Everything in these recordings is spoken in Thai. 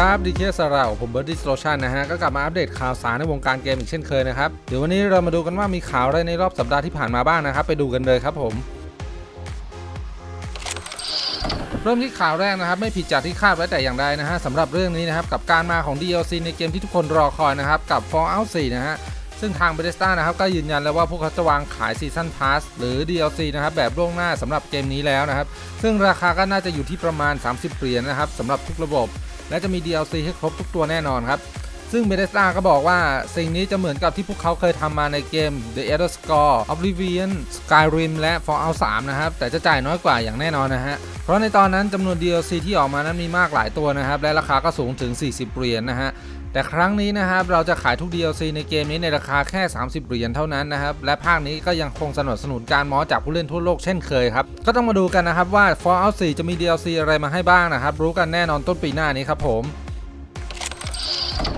ครับดีเคสราผมเบิร์ดดิสโลชันนะฮะ ก็กลับมาอัปเดตข่าวสารในวงการเกมอีกเช่นเคยนะครับ เดี๋ยววันนี้เรามาดูกันว่ามีข่าวอะไรในรอบสัปดาห์ที่ผ่านมาบ้างนะครับ ไปดูกันเลยครับผม เริ่มที่ข่าวแรกนะครับ ไม่ผิดจากที่คาดไว้แต่อย่างใดนะฮะสำหรับเรื่องนี้นะครับ กับการมาของ DLC ในเกมที่ทุกคนรอคอยนะครับ กับ Fallout 4 นะฮะซึ่งทาง Bethesda นะครับก็ยืนยันแล้วว่าพวกเขาจะวางขาย Season Pass หรือ DLC นะครับแบบล่วงหน้าสำหรับเกมนี้แล้วนะครับ ซึ่งราคาก็น่าจะอยู่ที่ประมาณ 30เหรียญนะครับสำหรับทุกระบบ และจะมี DLC ให้ครบทุกตัวแน่นอนครับ ซึ่งเบเดสตาก็บอกว่าสิ่งนี้จะเหมือนกับที่พวกเขาเคยทำมาในเกม The Elder Scrolls Oblivion Skyrim และ Fallout 3 นะครับ แต่จะจ่ายน้อยกว่าอย่างแน่นอนนะฮะ เพราะในตอนนั้นจำนวน DLC ที่ออกมานั้นมีมากหลายตัวนะครับ และราคาก็สูงถึง 40เหรียญนะฮะ แต่ครั้งนี้นะครับ เราจะขายทุก DLC ในเกมนี้ในราคาแค่ 30 เหรียญเท่านั้นนะครับ และภาคนี้ก็ยังคงสนับสนุนการมอจากผู้เล่นทั่วโลกเช่นเคยครับ ก็ต้องมาดูกันนะครับว่า Fallout 4 จะมี DLC อะไรมาให้บ้างนะครับ รู้กันแน่นอนต้นปีหน้านี้ครับผม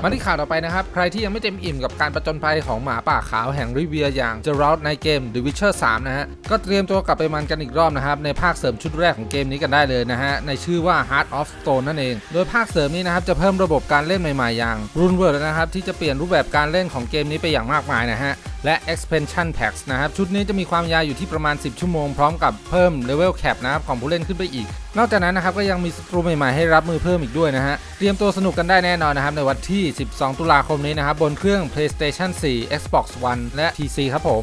มาที่ข่าวต่อไปนะครับ ใครที่ยังไม่เต็มอิ่มกับการประจนภัยของหมาป่าขาวแห่งริเวียอย่างเจอร์ดในเกม The Witcher 3 นะฮะ ก็เตรียมตัวกลับไปมันกันอีกรอบนะครับ ในภาคเสริมชุดแรกของเกมนี้กันได้เลยนะฮะ ในชื่อว่า Heart of Stone นั่นเอง โดยภาคเสริมนี้นะครับ จะเพิ่มระบบการเล่นใหม่ๆ อย่าง Rune World นะครับที่จะเปลี่ยนรูปแบบการเล่นของเกมนี้ไปอย่างมากมายนะฮะ และ expansion packs นะครับ ชุดนี้จะมีความยาวอยู่ที่ประมาณ 10 ชั่วโมง พร้อมกับเพิ่ม level cap นะครับ ของผู้เล่นขึ้นไปอีก นอกจากนั้นนะครับ ก็ยังมีศัตรูใหม่ๆให้รับมือเพิ่มอีกด้วยนะฮะ เตรียมตัวสนุกกันได้แน่นอนนะครับ ในวันที่ 12 ตุลาคมนี้นะครับ บนเครื่อง PlayStation 4 Xbox One และ PC ครับผม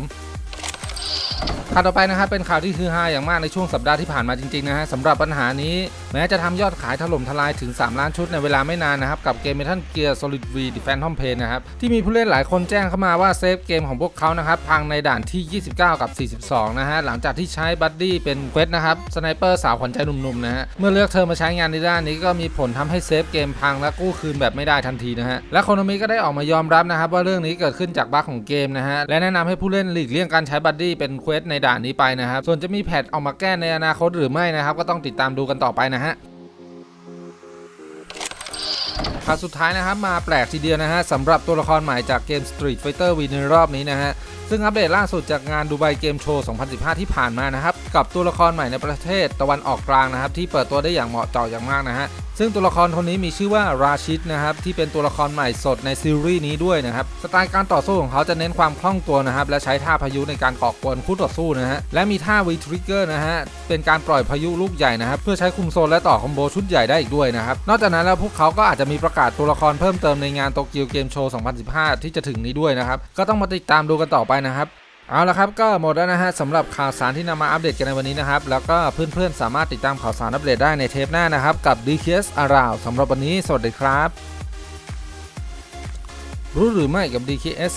ข่าวต่อไปนะครับเป็นข่าวที่ฮือฮาอย่างมากในช่วงสัปดาห์ที่ผ่านมาจริงๆนะฮะสำหรับปัญหานี้ แม้จะทำยอดขายถล่มทลายถึง 3 ล้านชุดในเวลาไม่นานนะครับ กับเกม Metal Gear Solid V The Phantom Pain นะครับ ที่มีผู้เล่นหลายคนแจ้งเข้ามาว่าเซฟเกมของพวกเขานะครับ พังในด่านที่ 29 กับ 42 นะฮะ หลังจากที่ใช้บัดดี้เป็นเควสนะครับสไนเปอร์สาวขวัญใจหนุ่มๆนะฮะ เมื่อเลือกเธอมาใช้งานในด้านนี้ก็มีผลทำให้เซฟเกมพังและกู้คืนแบบไม่ได้ทันทีนะฮะและโคโนมิก็ได้ออกมายอมรับนะครับว่าเรื่องนี้เกิดขึ้นจากบั๊กของเกมนะฮะและแนะนำให้ผู้เล่นหลีกเลี่ยงการใช้บัดดี้เป็นเควสในด่านนี้ไปนะครับส่วนจะมีแพทออกมาแก้ในอนาคตหรือไม่นะครับก็ต้องติดตามดูกันต่อไปนะฮะข่าวสุดท้ายนะครับมาแปลกทีเดียวนะฮะสำหรับตัวละครใหม่จากเกม Street Fighter V ในรอบนี้นะฮะ ซึ่งอัปเดตล่าสุดจากงานดูไบเกมโชว์ 2015 ที่ผ่านมานะครับ กับตัวละครใหม่ในประเทศตะวันออกกลางนะครับ ที่เปิดตัวได้อย่างเหมาะเจาะอย่างมากนะฮะ ซึ่งตัวละครคนนี้มีชื่อว่าราชิดนะครับที่เป็นตัวละครใหม่สดในซีรีส์นี้ด้วยนะครับสไตล์การต่อสู้ของเขาจะเน้นความคล่องตัวนะครับและใช้ท่าพายุในการก่อกวนคู่ต่อสู้นะฮะและมีท่า V Trigger นะฮะเป็นการปล่อยพายุลูกใหญ่นะครับเพื่อใช้คุมโซนและต่อคอมโบชุดใหญ่ได้อีกด้วยนะครับนอกจากนั้นแล้วพวกเขาก็อาจจะมีประกาศตัวละครเพิ่มเติมในงานโตเกียวเกมโชว์ 2015 ที่จะถึงนี้ด้วยนะครับก็ต้องมาติดตามดูกันต่อไปนะครับ เอาละครับก็หมดแล้วนะฮะสำหรับข่าวสารที่นำมาอัปเดตกันในวันนี้นะครับ แล้วก็เพื่อนๆสามารถติดตามข่าวสารอัปเดตได้ในเทปหน้านะครับ กับ DKS Around สำหรับวันนี้ สวัสดีครับ รู้หรือไม่กับ DKS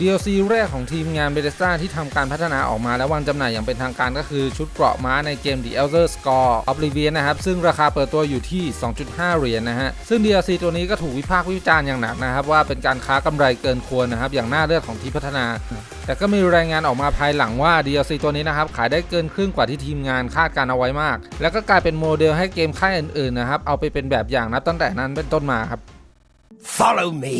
DLC แรกของทีมงาน Bethesda ที่ทำการพัฒนาออกมาและวางจำหน่ายอย่างเป็นทางการก็คือชุดเกราะม้าในเกม The Elder Scrolls Oblivion นะครับ ซึ่งราคาเปิดตัวอยู่ที่ 2.5 เหรียญนะฮะ ซึ่ง DLC ตัวนี้ก็ถูกวิพากษ์วิจารณ์อย่างหนักนะครับ ว่าเป็นการค้ากำไรเกินควรนะครับ อย่างน่าเลือดของทีมพัฒนา แต่ก็มีรายงานออกมาภายหลังว่า DLC ตัวนี้นะครับขายได้เกินครึ่งกว่าที่ทีมงานคาดการเอาไว้มาก แล้วก็กลายเป็นโมเดลให้เกมค่ายอื่นๆนะครับเอาไปเป็นแบบอย่างนับตั้งแต่นั้นเป็นต้นมาครับ Follow me.